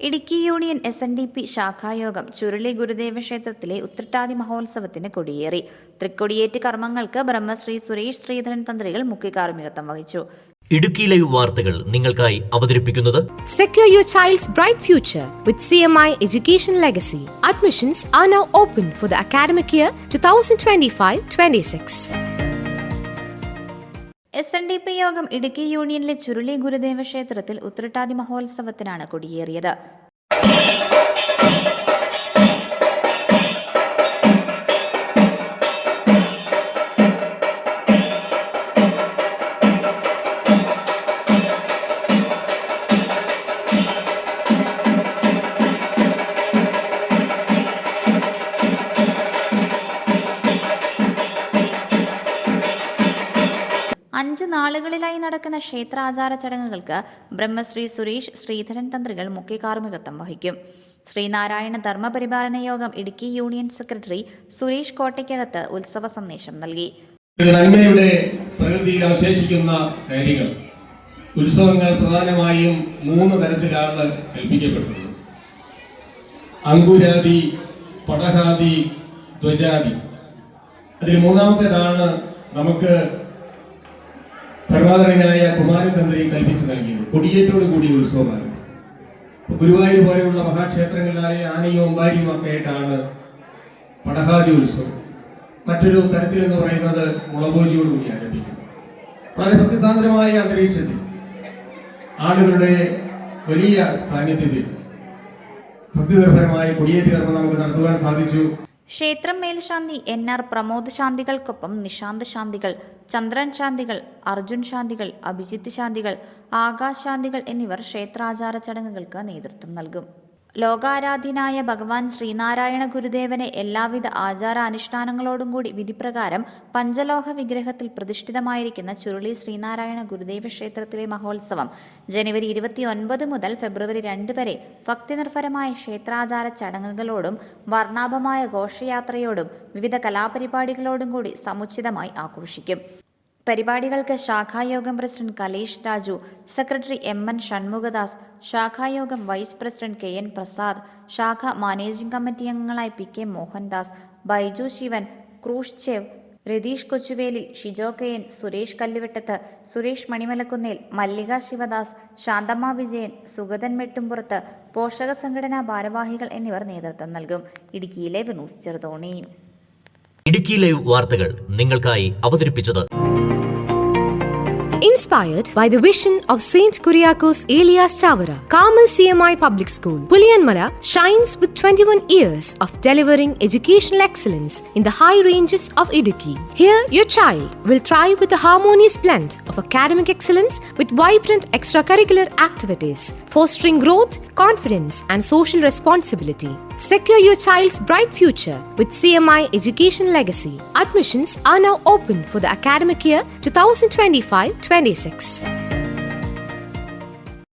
Idukki union S N D P ശാഖായോഗം Churuli ഗുരുദേവ ക്ഷേത്രത്തിലെ ഉത്രട്ടാതി മഹോത്സവത്തിന് കൊടിയേറി. തൃക്കൊടിയേറ്റ് കർമ്മങ്ങൾക്ക് ബ്രഹ്മശ്രീ സുരേഷ് ശ്രീധരൻ തന്ത്രികൾ മുഖ്യകാർമ്മികത്വം വഹിച്ചു. ഇടുക്കി ലൈവ് വാർത്തകൾ നിങ്ങൾക്കായി അവതരിപ്പിക്കുന്നത് secure your child's bright future with C M I education legacy admissions are now open for the academic year two thousand twenty five 2025-26. S N D P Yogam Idukki യൂണിയനിലെ Churuli Gurudeva ക്ഷേത്രത്തിൽ ഉത്രട്ടാതി മഹോത്സവത്തിനാണ് കൊടിയേറിയത്. അഞ്ച് നാളുകളിലായി നടക്കുന്ന ക്ഷേത്രാചാര ചടങ്ങുകൾക്ക് ബ്രഹ്മശ്രീ സുരേഷ് ശ്രീധരൻ തന്ത്രികൾ മുഖ്യ കാർമ്മികത്വം വഹിക്കും. ശ്രീനാരായണ ധർമ്മപരിപാലന യോഗം ഇടുക്കി യൂണിയൻ സെക്രട്ടറി സുരേഷ് കോട്ടയ്ക്കകത്ത് ഉത്സവ സന്ദേശം നൽകി. നന്മയുടെ പ്രകൃതിയിൽ അവശേഷിക്കുന്ന കാര്യങ്ങൾ. ഉത്സവങ്ങൾ പ്രധാനമായും മൂന്ന് തരത്തിലാണ് കൽപ്പിക്കപ്പെട്ടത് അങ്കുരാദി പടഹാദി ധ്വജാദി. അതിൽ മൂന്നാമത്തേതാണ് നമുക്ക് പരമാതരനായ കുമാരതന്ത്രി കൽപ്പിച്ചു നൽകിയത്. കൊടിയേറ്റോട് കൂടിയ ഉത്സവമാണ്. ഗുരുവായൂർ പോലെയുള്ള മഹാക്ഷേത്രങ്ങളിലായ ആനയും അമ്പാരിയും ഒക്കെ ആയിട്ടാണ് പടഹാദി ഉത്സവം. മറ്റൊരു തരത്തിൽ എന്ന് പറയുന്നത് മുളബോജിയോടുകൂടി ആരംഭിക്കുന്നു. വളരെ ഭക്തിസാന്ദ്രമായ അന്തരീക്ഷത്തിൽ ആളുകളുടെ വലിയ സാന്നിധ്യത്തിൽ ഭക്തിനിർഭരമായ കൊടിയേറ്റ് കർമ്മം നമുക്ക് നടത്തുവാൻ സാധിച്ചു. ക്ഷേത്രം മേൽശാന്തി എൻ ആർ പ്രമോദ് ശാന്തികൾക്കൊപ്പം നിശാന്ത് ശാന്തികൾ ചന്ദ്രൻ ശാന്തികൾ അർജുൻ ശാന്തികൾ അഭിജിത്ത് ശാന്തികൾ ആകാശ് ശാന്തികൾ എന്നിവർ ക്ഷേത്രാചാര ചടങ്ങുകൾക്ക് നേതൃത്വം നൽകും. ലോകാരാധ്യനായ ഭഗവാൻ ശ്രീനാരായണ ഗുരുദേവനെ എല്ലാവിധ ആചാര അനുഷ്ഠാനങ്ങളോടും കൂടി വിധിപ്രകാരം പഞ്ചലോഹ വിഗ്രഹത്തിൽ പ്രതിഷ്ഠിതമായിരിക്കുന്ന ചുരുളി ശ്രീനാരായണ ഗുരുദേവ ക്ഷേത്രത്തിലെ മഹോത്സവം ജനുവരി ഇരുപത്തിയൊൻപത് മുതൽ ഫെബ്രുവരി രണ്ട് വരെ ഭക്തിനിർഭരമായ ക്ഷേത്രാചാര ചടങ്ങുകളോടും വർണാഭമായ ഘോഷയാത്രയോടും വിവിധ കലാപരിപാടികളോടും കൂടി സമുചിതമായി ആഘോഷിക്കും. പരിപാടികൾക്ക് ശാഖായോഗം president Kalesh Raju secretary M N Shanmughadas ശാഖായോഗം vice president K N Prasad ശാഖ മാനേജിംഗ് കമ്മിറ്റി അംഗങ്ങളായ P K Mohandas Baiju Sivan Khrushchev Ratheesh Kochuveli Shijo K N Suresh Kalluvettath Suresh Manimalakunnel Mallika Sivadas Shanthamma Vijayan Sugathan Mettumpurath പോഷക സംഘടനാ ഭാരവാഹികൾ എന്നിവർ നേതൃത്വം നൽകും. ഇടുക്കിയിലെ വിനൂസ് Cheruthoni. Idukki live വാർത്തകൾ നിങ്ങൾക്കായി അവതരിപ്പിച്ചത് Inspired by the vision of Saint Kuriakos Elias Chavara, Carmel CMI Public School, Puliyanmala shines with 21 years of delivering educational excellence in the high ranges of Idukki. Here, your child will thrive with a harmonious blend of academic excellence with vibrant extracurricular activities, fostering growth, confidence, and social responsibility. Secure your child's bright future with CMI Education Legacy. Admissions are now open for the academic year 2025 26. Six.